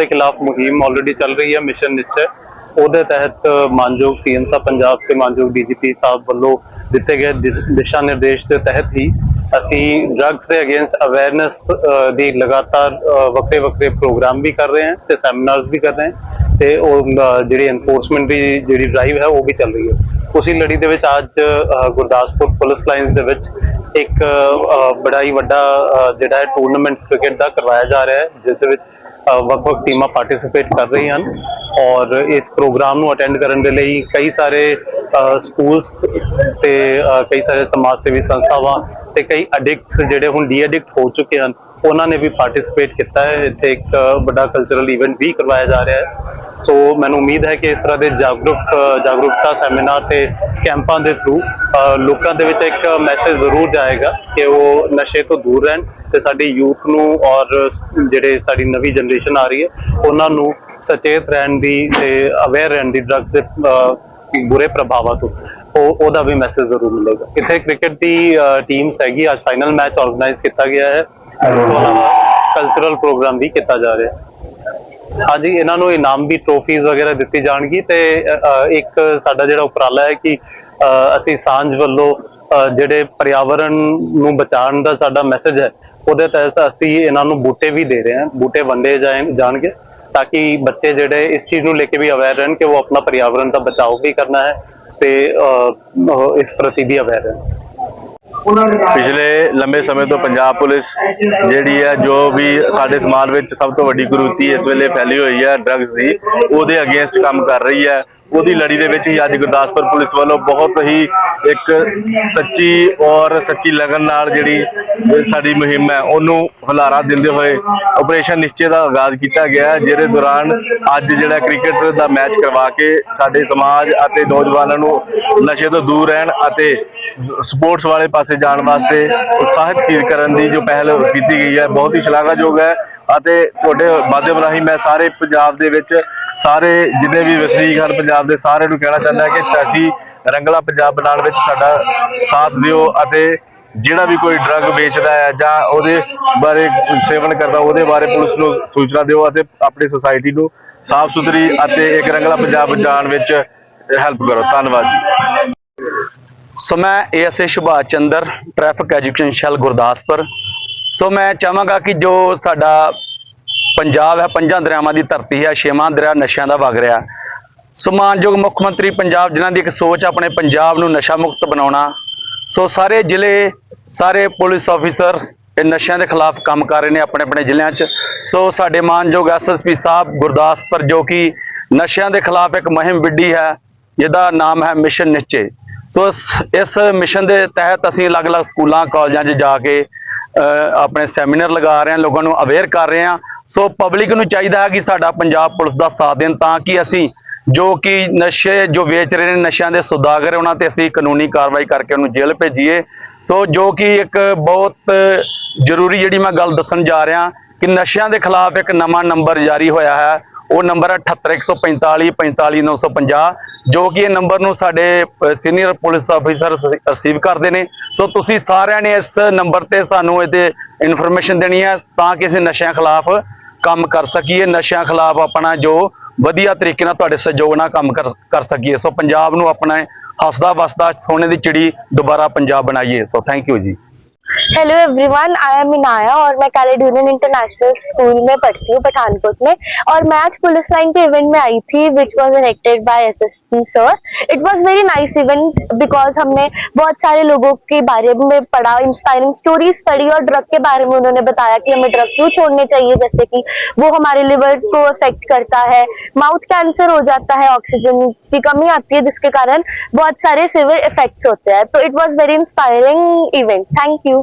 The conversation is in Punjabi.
ਦੇ ਖਿਲਾਫ ਮੁਹਿੰਮ ਆਲਰੇਡੀ ਚੱਲ ਰਹੀ ਹੈ ਮਿਸ਼ਨ ਨਿਸ਼ਚੈ। ਉਹਦੇ ਤਹਿਤ ਮਾਨਯੋਗ ਸੀਐਮ ਸਾਹਿਬ ਪੰਜਾਬ ਤੇ ਮਾਨਯੋਗ ਡੀਜੀਪੀ ਸਾਹਿਬ ਵੱਲੋਂ ਦਿੱਤੇ ਗਏ ਦਿਸ਼ਾ ਨਿਰਦੇਸ਼ ਦੇ ਤਹਿਤ ਹੀ ਅਸੀਂ ਡਰੱਗਸ ਦੇ ਅਗੇਂਸਟ ਅਵੇਅਰਨੈਸ ਦੀ ਲਗਾਤਾਰ ਵੱਖਰੇ ਵੱਖਰੇ ਪ੍ਰੋਗਰਾਮ ਵੀ ਕਰ ਰਹੇ ਹਾਂ ਤੇ ਸੈਮੀਨਾਰਸ ਵੀ ਕਰ ਰਹੇ ਹਾਂ ਤੇ ਉਹ ਜਿਹੜੀ ਐਨਫੋਰਸਮੈਂਟ ਦੀ ਜਿਹੜੀ ਡਰਾਈਵ ਹੈ ਉਹ ਵੀ ਚੱਲ ਰਹੀ ਹੈ। ਉਸੇ ਲੜੀ ਦੇ ਵਿੱਚ ਅੱਜ ਗੁਰਦਾਸਪੁਰ ਪੁਲਿਸ ਲਾਈਨਸ ਦੇ ਵਿੱਚ ਇੱਕ ਬੜਾ ਹੀ ਵੱਡਾ ਜਿਹੜਾ ਹੈ ਟੂਰਨਾਮੈਂਟ ਕ੍ਰਿਕਟ ਦਾ ਕਰਵਾਇਆ ਜਾ ਰਿਹਾ ਹੈ, ਜਿਸ ਵਿੱਚ ਵੱਖ-ਵੱਖ ਟੀਮਾਂ ਪਾਰਟਿਸਿਪੇਟ ਕਰ ਰਹੀਆਂ ਹਨ ਔਰ ਇਸ ਪ੍ਰੋਗਰਾਮ ਨੂੰ ਅਟੈਂਡ ਕਰਨ ਦੇ ਲਈ ਕਈ ਸਾਰੇ ਸਕੂਲਸ ਤੇ ਕਈ ਸਾਰੇ ਸਮਾਜ ਸੇਵੀ ਸੰਸਥਾਵਾਂ ਤੇ ਕਈ ਐਡਿਕਟਸ ਜਿਹੜੇ ਹੁਣ ਡੀ ਐਡਿਕਟ ਹੋ ਚੁੱਕੇ ਹਨ, ਉਹਨਾਂ ਨੇ ਵੀ ਪਾਰਟਿਸਿਪੇਟ ਕੀਤਾ ਹੈ। ਇੱਥੇ ਇੱਕ ਵੱਡਾ ਕਲਚਰਲ ਇਵੈਂਟ ਵੀ ਕਰਵਾਇਆ ਜਾ ਰਿਹਾ ਹੈ। ਸੋ ਮੈਨੂੰ ਉਮੀਦ ਹੈ ਕਿ ਇਸ ਤਰ੍ਹਾਂ ਦੇ ਜਾਗਰੂਕ ਜਾਗਰੂਕਤਾ ਸੈਮੀਨਾਰ ਤੇ ਕੈਂਪਾਂ ਦੇ ਥਰੂ ਲੋਕਾਂ ਦੇ ਵਿੱਚ ਇੱਕ ਮੈਸੇਜ ਜ਼ਰੂਰ ਜਾਏਗਾ ਕਿ ਉਹ ਨਸ਼ੇ ਤੋਂ ਦੂਰ ਰਹਿਣ ਤੇ ਸਾਡੀ ਯੂਥ ਨੂੰ ਔਰ ਜਿਹੜੇ ਸਾਡੀ ਨਵੀਂ ਜਨਰੇਸ਼ਨ ਆ ਰਹੀ ਹੈ ਉਹਨਾਂ ਨੂੰ ਸਚੇਤ ਰਹਿਣ ਦੀ ਤੇ ਅਵੇਅਰ ਰਹਿਣ ਦੀ ਡਰੱਗ ਦੇ ਬੁਰੇ ਪ੍ਰਭਾਵਾਂ ਤੋਂ ਉਹ ਉਹਦਾ ਵੀ ਮੈਸੇਜ ਜ਼ਰੂਰ ਮਿਲੇਗਾ। ਇੱਥੇ ਕ੍ਰਿਕਟ ਦੀ ਟੀਮ ਹੈਗੀ ਅੱਜ ਫਾਈਨਲ ਮੈਚ ਆਰਗੇਨਾਈਜ਼ ਕੀਤਾ ਗਿਆ ਹੈ। ਇਸ ਤੋਂ ਇਲਾਵਾ ਕਲਚਰਲ ਪ੍ਰੋਗਰਾਮ ਵੀ ਕੀਤਾ ਜਾ ਰਿਹਾ ਹੈ। ਹਾਂਜੀ, ਇਹਨਾਂ ਨੂੰ ਇਨਾਮ ਵੀ ਟਰੋਫੀਜ਼ ਵਗੈਰਾ ਦਿੱਤੀ ਜਾਣਗੀ ਤੇ ਇੱਕ ਸਾਡਾ ਜਿਹੜਾ ਉਪਰਾਲਾ ਹੈ ਕਿ ਅਸੀਂ ਸਾਂਝ ਵੱਲੋਂ ਜਿਹੜੇ ਪਰਿਆਵਰਣ ਨੂੰ ਬਚਾਉਣ ਦਾ ਸਾਡਾ ਮੈਸੇਜ ਹੈ, ਉਹਦੇ ਤਹਿਤ ਅਸੀਂ ਇਹਨਾਂ ਨੂੰ ਬੂਟੇ ਵੀ ਦੇ ਰਹੇ ਹਾਂ, ਬੂਟੇ ਵੰਡੇ ਜਾਣਗੇ ਤਾਂ ਕਿ ਬੱਚੇ ਜਿਹੜੇ ਇਸ ਚੀਜ਼ ਨੂੰ ਲੈ ਕੇ ਵੀ ਅਵੇਅਰ ਰਹਿਣ ਕਿ ਉਹ ਆਪਣਾ ਪਰਿਆਵਰਣ ਦਾ ਬਚਾਓ ਵੀ ਕਰਨਾ ਹੈ ਤੇ ਇਸ ਪ੍ਰਤੀ ਵੀ ਅਵੇਅਰ ਰਹਿਣ। ਪਿਛਲੇ ਲੰਬੇ ਸਮੇਂ ਤੋਂ ਪੰਜਾਬ ਪੁਲਿਸ ਜਿਹੜੀ ਹੈ, ਜੋ ਵੀ ਸਾਡੇ ਸਮਾਜ ਵਿੱਚ ਸਭ ਤੋਂ ਵੱਡੀ ਕੁਰੀਤੀ ਇਸ ਵੇਲੇ ਫੈਲੀ ਹੋਈ ਹੈ ਡਰੱਗਸ ਦੀ, ਉਹਦੇ ਅਗੇਂਸਟ ਕੰਮ ਕਰ ਰਹੀ ਹੈ। ਉਹਦੀ ਲੜੀ ਦੇ ਵਿੱਚ ਹੀ ਅੱਜ ਗੁਰਦਾਸਪੁਰ ਪੁਲਿਸ ਵੱਲੋਂ ਬਹੁਤ ਹੀ ਇੱਕ ਸੱਚੀ ਔਰ ਸੱਚੀ ਲਗਨ ਨਾਲ ਜਿਹੜੀ ਸਾਡੀ ਮੁਹਿੰਮ ਹੈ, ਉਹਨੂੰ ਹੁਲਾਰਾ ਦਿੰਦੇ ਹੋਏ ਆਪਰੇਸ਼ਨ ਨਿਸ਼ਚੇ ਦਾ ਆਗਾਜ਼ ਕੀਤਾ ਗਿਆ ਜਿਹਦੇ ਦੌਰਾਨ ਅੱਜ ਜਿਹੜਾ ਕ੍ਰਿਕਟ ਦਾ ਮੈਚ ਕਰਵਾ ਕੇ ਸਾਡੇ ਸਮਾਜ ਅਤੇ ਨੌਜਵਾਨਾਂ ਨੂੰ ਨਸ਼ੇ ਤੋਂ ਦੂਰ ਰਹਿਣ ਅਤੇ ਸਪੋਰਟਸ ਵਾਲੇ ਪਾਸੇ ਜਾਣ ਵਾਸਤੇ ਉਤਸ਼ਾਹਿਤ ਕਰਨ ਦੀ ਜੋ ਪਹਿਲ ਕੀਤੀ ਗਈ ਹੈ, ਬਹੁਤ ਹੀ ਸ਼ਲਾਘਾਯੋਗ ਹੈ ਅਤੇ ਤੁਹਾਡੇ ਮਾਧਿਅਮ ਰਾਹੀਂ ਮੈਂ ਸਾਰੇ ਪੰਜਾਬ ਦੇ ਵਿੱਚ ਸਾਰੇ ਜਿੰਨੇ ਵੀ ਵਸਨੀਕ ਹਨ ਪੰਜਾਬ ਦੇ ਸਾਰਿਆਂ ਨੂੰ ਕਹਿਣਾ ਚਾਹੁੰਦਾ ਕਿ ਅਸੀਂ ਰੰਗਲਾ ਪੰਜਾਬ ਬਣਾਉਣ ਵਿੱਚ ਸਾਡਾ ਸਾਥ ਦਿਓ ਅਤੇ ਜਿਹੜਾ ਵੀ ਕੋਈ ਡਰੱਗ ਵੇਚਦਾ ਹੈ ਜਾਂ ਉਹਦੇ ਬਾਰੇ ਸੇਵਨ ਕਰਦਾ, ਉਹਦੇ ਬਾਰੇ ਪੁਲਿਸ ਨੂੰ ਸੂਚਨਾ ਦਿਓ ਅਤੇ ਆਪਣੀ ਸੁਸਾਇਟੀ ਨੂੰ ਸਾਫ਼ ਸੁਥਰੀ ਅਤੇ ਇੱਕ ਰੰਗਲਾ ਪੰਜਾਬ ਬਚਾਉਣ ਵਿੱਚ ਹੈਲਪ ਕਰੋ। ਧੰਨਵਾਦ ਜੀ। ਸੋ ਮੈਂ ASA Subhash Chander traffic education cell Gurdaspur. So ਮੈਂ ਚਾਹਾਂਗਾ ਕਿ ਜੋ ਸਾਡਾ ਪੰਜਾਬ ਹੈ, ਪੰਜਾਂ ਦਰਿਆਵਾਂ ਦੀ ਧਰਤੀ ਹੈ, ਛੇਵਾਂ ਦਰਿਆ ਨਸ਼ਿਆਂ ਦਾ ਵਗ ਰਿਹਾ ਸੋ ਮਾਨਯੋਗ ਮੁੱਖ ਮੰਤਰੀ ਪੰਜਾਬ, ਜਿਨ੍ਹਾਂ ਦੀ ਇੱਕ ਸੋਚ ਆਪਣੇ ਪੰਜਾਬ ਨੂੰ ਨਸ਼ਾ ਮੁਕਤ ਬਣਾਉਣਾ। ਸੋ ਸਾਰੇ ਜ਼ਿਲ੍ਹੇ, ਸਾਰੇ ਪੁਲਿਸ ਆਫੀਸਰਸ ਇਹ ਨਸ਼ਿਆਂ ਦੇ ਖਿਲਾਫ ਕੰਮ ਕਰ ਰਹੇ ਨੇ ਆਪਣੇ ਆਪਣੇ ਜ਼ਿਲ੍ਹਿਆਂ 'ਚ। ਸੋ ਸਾਡੇ ਮਾਨਯੋਗ ਐਸਐਸਪੀ ਸਾਹਿਬ ਗੁਰਦਾਸਪੁਰ, ਜੋ ਕਿ ਨਸ਼ਿਆਂ ਦੇ ਖਿਲਾਫ ਇੱਕ ਮੁਹਿੰਮ ਵਿੱਢੀ ਹੈ, ਜਿਹਦਾ ਨਾਮ ਹੈ ਮਿਸ਼ਨ ਨਿਸ਼ਚੇ। ਸੋ ਇਸ- ਮਿਸ਼ਨ ਦੇ ਤਹਿਤ ਅਸੀਂ ਅਲੱਗ-ਅਲੱਗ ਸਕੂਲਾਂ, ਕਾਲਜਾਂ 'ਚ ਜਾ ਕੇ ਆਪਣੇ ਸੈਮੀਨਾਰ ਲਗਾ ਰਹੇ ਹਾਂ, ਲੋਕਾਂ ਨੂੰ ਅਵੇਅਰ ਕਰ ਰਹੇ ਹਾਂ। ਸੋ ਪਬਲਿਕ ਨੂੰ ਚਾਹੀਦਾ ਹੈ ਕਿ ਸਾਡਾ ਪੰਜਾਬ ਪੁਲਿਸ ਦਾ ਸਾਥ ਦੇਣ ਤਾਂ ਕਿ ਅਸੀਂ ਜੋ ਕਿ ਨਸ਼ੇ ਜੋ ਵੇਚ ਰਹੇ ਨੇ, ਨਸ਼ਿਆਂ ਦੇ ਸੁਦਾਗਰ ਉਹਨਾਂ ਤੇ ਅਸੀਂ ਕਾਨੂੰਨੀ ਕਾਰਵਾਈ ਕਰਕੇ ਉਹਨੂੰ ਜੇਲ੍ਹ ਭੇਜੀਏ। ਸੋ ਜੋ ਕਿ ਇੱਕ ਬਹੁਤ ਜ਼ਰੂਰੀ ਜਿਹੜੀ ਮੈਂ ਗੱਲ ਦੱਸਣ ਜਾ ਰਿਹਾ ਕਿ ਨਸ਼ਿਆਂ ਦੇ ਖਿਲਾਫ ਇੱਕ ਨਵਾਂ ਨੰਬਰ ਜਾਰੀ ਹੋਇਆ ਹੈ। ਉਹ ਨੰਬਰ ਹੈ 78145 45950 ਜੋ ਕਿ ਇਹ ਨੰਬਰ ਨੂੰ ਸਾਡੇ ਸੀਨੀਅਰ ਪੁਲਿਸ ਆਫੀਸਰ ਰਿਸੀਵ ਕਰਦੇ ਨੇ। ਸੋ ਤੁਸੀਂ ਸਾਰਿਆਂ ਨੇ ਇਸ ਨੰਬਰ ਤੇ ਸਾਨੂੰ ਇਹਦੇ ਇਨਫੋਰਮੇਸ਼ਨ ਦੇਣੀ ਹੈ ਤਾਂ ਕਿ ਅਸੀਂ ਨਸ਼ਿਆਂ ਖਿਲਾਫ ਕੰਮ ਕਰ ਸਕੀਏ, ਨਸ਼ਿਆਂ ਖਿਲਾਫ ਆਪਣਾ ਜੋ ਵਧੀਆ ਤਰੀਕੇ ਨਾਲ ਤੁਹਾਡੇ ਸਹਿਯੋਗ ਨਾਲ ਕੰਮ ਕਰ ਕਰ ਸਕੀਏ। ਸੋ ਪੰਜਾਬ ਨੂੰ ਆਪਣਾ ਹੱਸਦਾ ਵਸਦਾ ਸੋਨੇ ਦੀ ਚਿੜੀ ਦੁਬਾਰਾ ਪੰਜਾਬ ਬਣਾਈਏ। ਸੋ ਥੈਂਕ ਯੂ ਜੀ। Hello everyone I am Inaya और मैं कैलेड यूनियन इंटरनेशनल स्कूल में पढ़ती हूँ, पठानकोट में। और मैं आज पुलिस लाइन के इवेंट में आई थी which was directed by SSP sir it was very nice event because हमने बहुत सारे लोगों के बारे में पढ़ा इंस्पायरिंग स्टोरीज पढ़ी और ड्रग के बारे में उन्होंने बताया कि हमें ड्रग क्यों छोड़ने चाहिए, जैसे कि वो हमारे लिवर को अफेक्ट करता है माउथ कैंसर हो जाता है ऑक्सीजन की कमी आती है, जिसके कारण बहुत सारे सिवियर इफेक्ट्स होते हैं। तो it was very inspiring event thank you